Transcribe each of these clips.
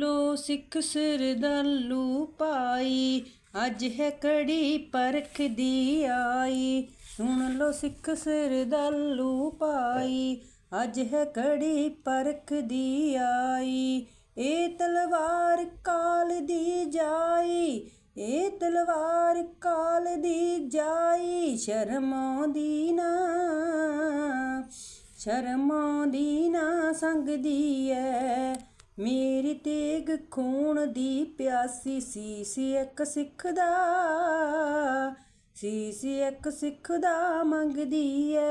ਲੋ ਸਿੱਖ ਸਰਦਾਲੂ ਪਾਈ। ਅੱਜ ਹੈ ਕੜੀ ਪਰਖ ਦੀ ਆਈ। ਸੁਣ ਲੋ ਸਿੱਖ ਸਰਦਾਲੂ ਪਾਈ। ਅੱਜ ਹੈ ਕੜੀ ਪਰਖ ਦੀ ਆਈ। ਇਹ ਤਲਵਾਰ ਕਾਲ ਦੀ ਜਾਈ। ਇਹ ਤਲਵਾਰ ਕਾਲ ਦੀ ਜਾਈ। ਸ਼ਰਮ ਆਉਂਦੀ ਨਾ, ਸ਼ਰਮ ਆਉਂਦੀ ਨਾ ਸੰਗਦੀ ਐ। ਮੇਰੀ ਤੇਗ ਖੂਨ ਦੀ ਪਿਆਸੀ ਸੀ ਸੀ ਇੱਕ ਸਿੱਖ ਦਾ ਸੀ ਸੀ ਇੱਕ ਸਿੱਖ ਦਾ ਮੰਗਦੀ ਐ।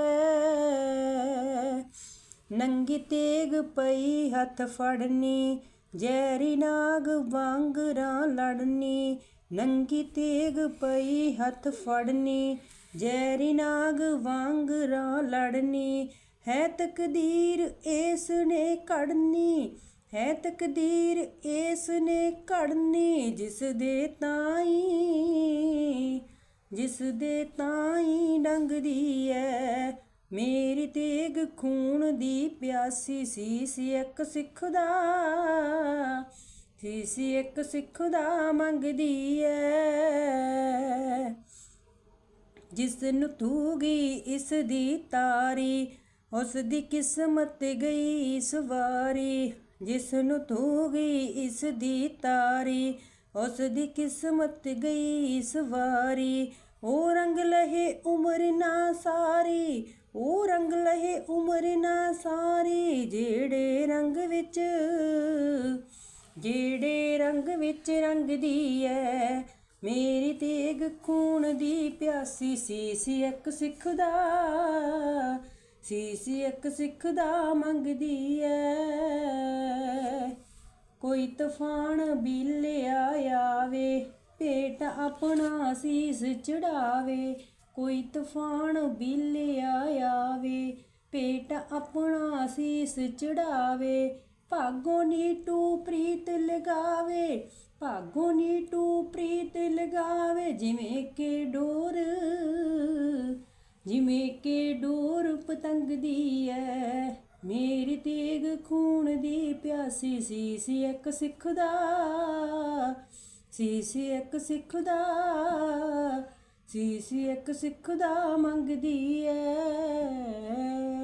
ਨੰਗੀ ਤੇਗ ਪਈ ਹੱਥ ਫੜਨੀ ਜੈਰੀ ਨਾਗ ਵਾਂਗਰਾਂ ਲੜਨੀ। ਨੰਗੀ ਤੇਗ ਪਈ ਹੱਥ ਫੜਨੀ ਜੈਰੀ ਨਾਗ ਵਾਂਗਰਾਂ ਲੜਨੀ। ਹੈ ਤਕਦੀਰ ਇਸ ਨੇ ਕੜਨੀ ਹੈ ਤਕਦੀਰ ਇਸ ਨੇ ਕੜਨੀ ਜਿਸ ਦੇ ਤਾਈ, ਜਿਸ ਦੇ ਤਾਈ ਡੰਗਦੀ ਐ। ਮੇਰੀ ਤੇਗ ਖੂਨ ਦੀ ਪਿਆਸੀ ਸੀ ਇੱਕ ਸਿੱਖ ਦਾ ਸੀ ਇੱਕ ਸਿੱਖ ਦਾ ਮੰਗਦੀ ਐ। ਜਿਸ ਨੂੰ ਤੂਗੀ ਇਸ ਦੀ ਤਾਰੀ, ਉਸ ਦੀ ਕਿਸਮਤ ਗਈ ਸਵਾਰੀ। ਜਿਸ ਨੂੰ ਤੂਗੀ ਇਸ ਦੀ ਤਾਰੀ, ਉਸ ਦੀ ਕਿਸਮਤ ਗਈ ਇਸ ਵਾਰੀ। ਉਹ ਰੰਗ ਲਹੇ ਉਮਰ ਨਾ ਸਾਰੀ ਉਹ ਰੰਗ ਲਹੇ ਉਮਰ ਨਾ ਸਾਰੀ, ਜਿਹੜੇ ਰੰਗ ਵਿੱਚ, ਜਿਹੜੇ ਰੰਗ ਵਿੱਚ ਰੰਗਦੀ ਐ। ਮੇਰੀ ਤੇਗ ਖੂਨ ਦੀ ਪਿਆਸੀ ਸੀ ਇੱਕ ਸਿੱਖ ਦਾ ਸੀ ਇੱਕ ਸਿੱਖ ਦਾ ਮੰਗਦੀ ਐ। ਕੋਈ ਤੂਫਾਨ ਬਿਲਿਆ ਆਵੇ ਭੇਟ ਆਪਣਾ ਸੀਸ ਚੜਾਵੇ। ਕੋਈ ਤੂਫਾਨ ਬਿਲਿਆ ਆਵੇ ਭੇਟ ਆਪਣਾ ਸੀਸ ਚੜਾਵੇ। ਭਾਗੋ ਨੀਟੂ ਪ੍ਰੀਤ ਲਗਾਵੇ, ਭਾਗੋ ਨੀਟੂ ਪ੍ਰੀਤ ਲਗਾਵੇ। ਜਿਵੇਂ ਕਿ ਡੋਰ, ਜਿਵੇਂ ਕਿ ਡੋਰ ਪਤੰਗ ਦੀ ਐ। ਮੇਰੀ ਤੇਗ ਖੂਨ ਦੀ ਪਿਆਸੀ ਸੀ ਸੀ ਇੱਕ ਸਿੱਖ ਦਾ ਸੀ ਸੀ ਇੱਕ ਸਿੱਖ ਦਾ ਸੀ ਸੀ ਇੱਕ ਸਿੱਖ ਦਾ ਮੰਗਦੀ ਐ।